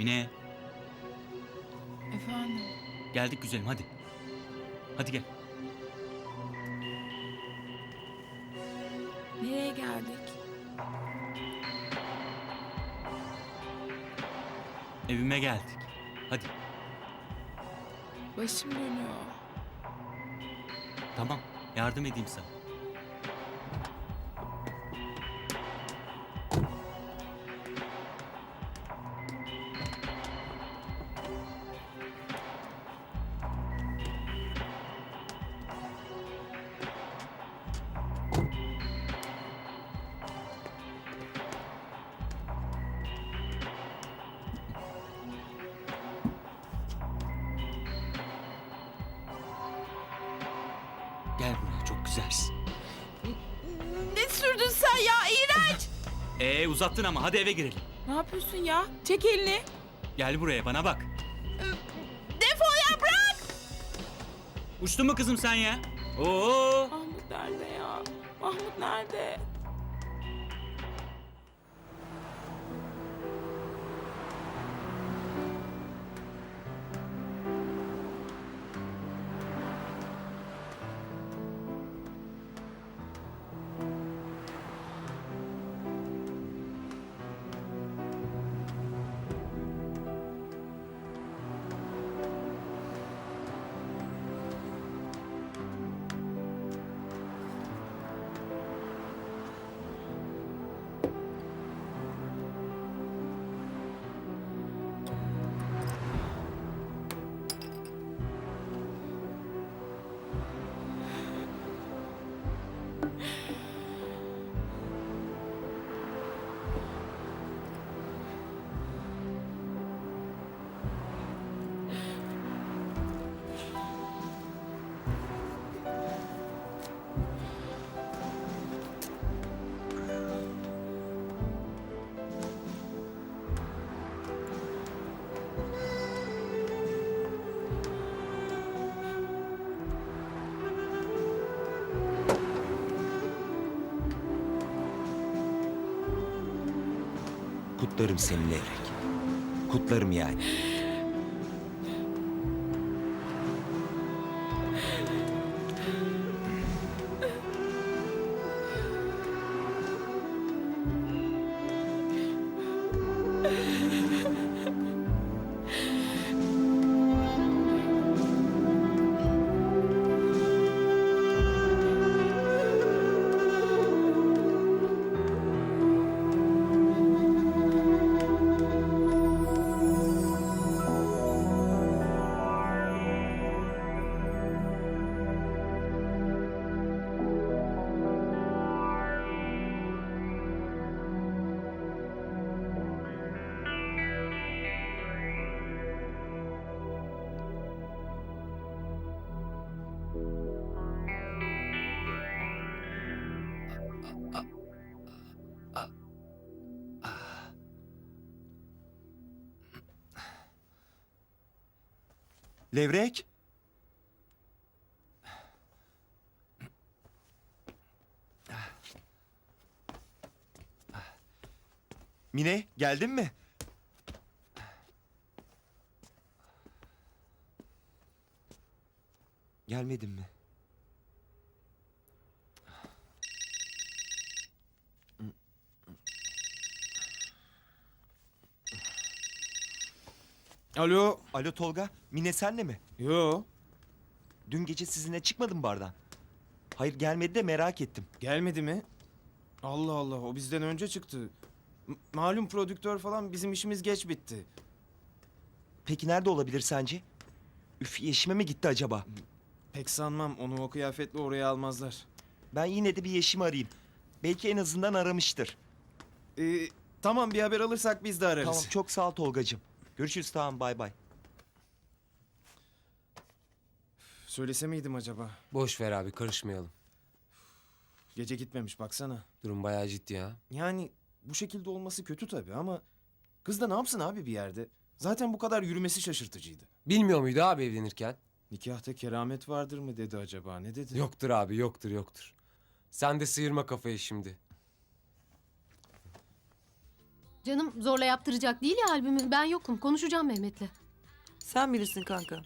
Mine Efendim. geldik güzelim hadi. Hadi gel. Nereye geldik? Evime geldik. Hadi Başım dönüyor. tamam yardım edeyim sana. Güzelsin. Ne sürdün sen ya? İğrenç. Ee uzattın ama hadi eve girelim. ne yapıyorsun ya? Çek elini. Gel buraya bana bak. Defol ya bırak. Uçtun mu kızım sen ya? Oo. Mahmut nerede ya? Mahmut nerede? Kutlarım seni Levrek. Kutlarım yani. Levrek? Mine geldin mi? Gelmedin mi? Alo. Alo Tolga, Mine senle mi? Yo. Dün gece sizinle çıkmadım bardan. Hayır gelmedi de merak ettim. Gelmedi mi? Allah Allah o bizden önce çıktı. M- malum prodüktör falan bizim işimiz geç bitti. Peki nerede olabilir sence? Üf yeşime mi gitti acaba? Pek sanmam onu o kıyafetle oraya almazlar. Ben yine de bir yeşimi arayayım. Belki en azından aramıştır. Ee, tamam bir haber alırsak biz de ararız. Tamam çok sağ ol Tolgacığım. Görüşürüz tamam bay bay. Söylese miydim acaba? Boş ver abi karışmayalım. Gece gitmemiş baksana. Durum bayağı ciddi ya. Yani bu şekilde olması kötü tabii ama... Kız da ne yapsın abi bir yerde? Zaten bu kadar yürümesi şaşırtıcıydı. Bilmiyor muydu abi evlenirken? Nikahta keramet vardır mı dedi acaba ne dedi? Yoktur abi yoktur yoktur. Sen de sıyırma kafayı şimdi. Canım zorla yaptıracak değil ya albümü. Ben yokum. Konuşacağım Mehmet'le. Sen bilirsin kanka.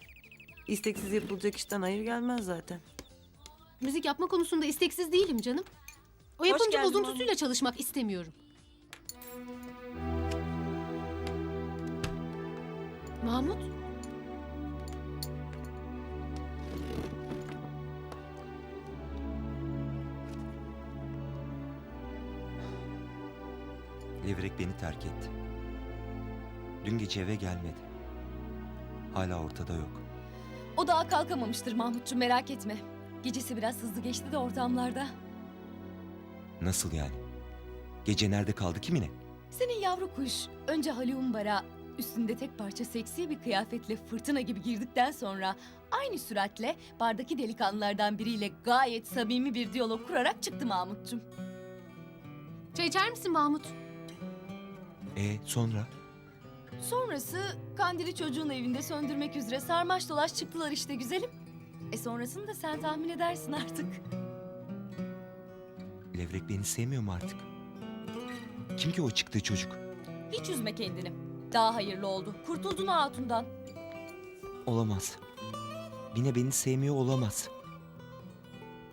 İsteksiz yapılacak işten hayır gelmez zaten. Müzik yapma konusunda isteksiz değilim canım. O yapımcı geldin bozuntusuyla çalışmak istemiyorum. Mahmut? Levrek beni terk etti. Dün gece eve gelmedi. Hala ortada yok. O daha kalkamamıştır Mahmutcuğum merak etme. Gecesi biraz hızlı geçti de ortamlarda. Nasıl yani? Gece nerede kaldı kimine? Senin yavru kuş önce Haluk'un bara üstünde tek parça seksi bir kıyafetle fırtına gibi girdikten sonra aynı süratle bardaki delikanlılardan biriyle gayet samimi bir diyalog kurarak çıktı Mahmutcuğum. Çay içer misin Mahmut? E sonra? Sonrası kandili çocuğun evinde söndürmek üzere sarmaş dolaş çıktılar işte güzelim. E sonrasını da sen tahmin edersin artık. Levrek beni sevmiyor mu artık? Kim ki o çıktığı çocuk? Hiç üzme kendini. Daha hayırlı oldu. Kurtuldun o hatundan. Olamaz. Bine beni sevmiyor olamaz.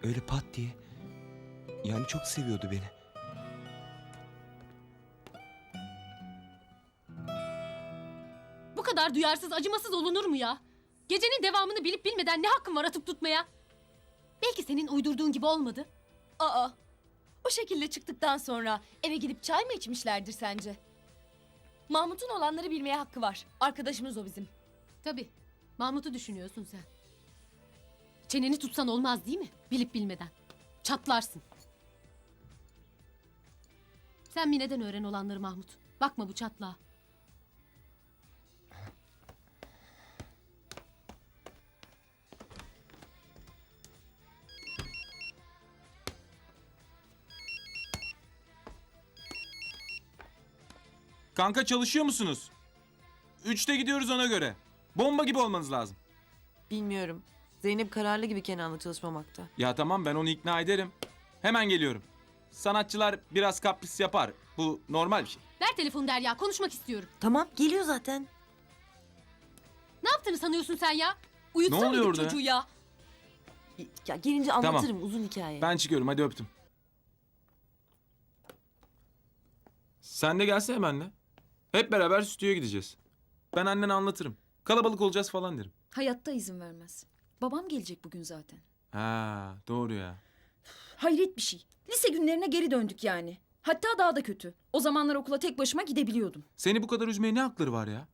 Öyle pat diye. Yani çok seviyordu beni. Kadar duyarsız, acımasız olunur mu ya? Gecenin devamını bilip bilmeden ne hakkın var atıp tutmaya? Belki senin uydurduğun gibi olmadı. Aa, o şekilde çıktıktan sonra eve gidip çay mı içmişlerdir sence? Mahmut'un olanları bilmeye hakkı var. Arkadaşımız o bizim. Tabii. Mahmut'u düşünüyorsun sen. Çeneni tutsan olmaz değil mi? Bilip bilmeden. Çatlarsın. Sen Mine'den öğren olanları Mahmut. Bakma bu çatlağa. Kanka çalışıyor musunuz? Üçte gidiyoruz ona göre. Bomba gibi olmanız lazım. Bilmiyorum. Zeynep kararlı gibi Kenan'la çalışmamakta. Ya tamam ben onu ikna ederim. Hemen geliyorum. Sanatçılar biraz kapris yapar. Bu normal bir şey. Ver telefonu Derya. Konuşmak istiyorum. Tamam geliyor zaten. Ne yaptığını sanıyorsun sen ya? Uyutsana oluyor gidip orada? çocuğu ya. Ya gelince anlatırım uzun hikaye. Ben çıkıyorum hadi öptüm. Sen de gelsene benimle. Hep beraber stüdyoya gideceğiz. Ben annene anlatırım. Kalabalık olacağız falan derim. Hayatta izin vermez. Babam gelecek bugün zaten. Ha doğru ya. Hayret bir şey. Lise günlerine geri döndük yani. Hatta daha da kötü. O zamanlar okula tek başıma gidebiliyordum. Seni bu kadar üzmeye ne hakları var ya?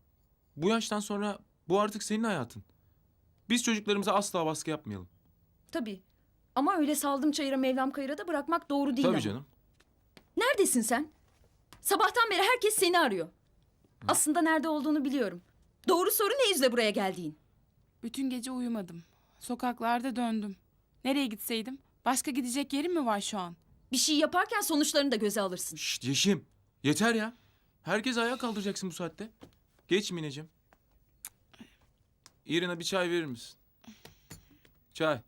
Bu yaştan sonra bu artık senin hayatın. Biz çocuklarımıza asla baskı yapmayalım. Tabii. Ama öyle saldım çayıra mevlam kayıra da bırakmak doğru değil Tabii ama. canım. Neredesin sen? Sabahtan beri herkes seni arıyor. Aslında nerede olduğunu biliyorum. Doğru soru ne yüzle buraya geldiğin? Bütün gece uyumadım. Sokaklarda döndüm. Nereye gitseydim? Başka gidecek yerim mi var şu an? Bir şey yaparken sonuçlarını da göze alırsın. Şşt Yeşim. Yeter ya. Herkes ayağa kaldıracaksın bu saatte. Geç Mineciğim. İrina bir çay verir misin? Çay.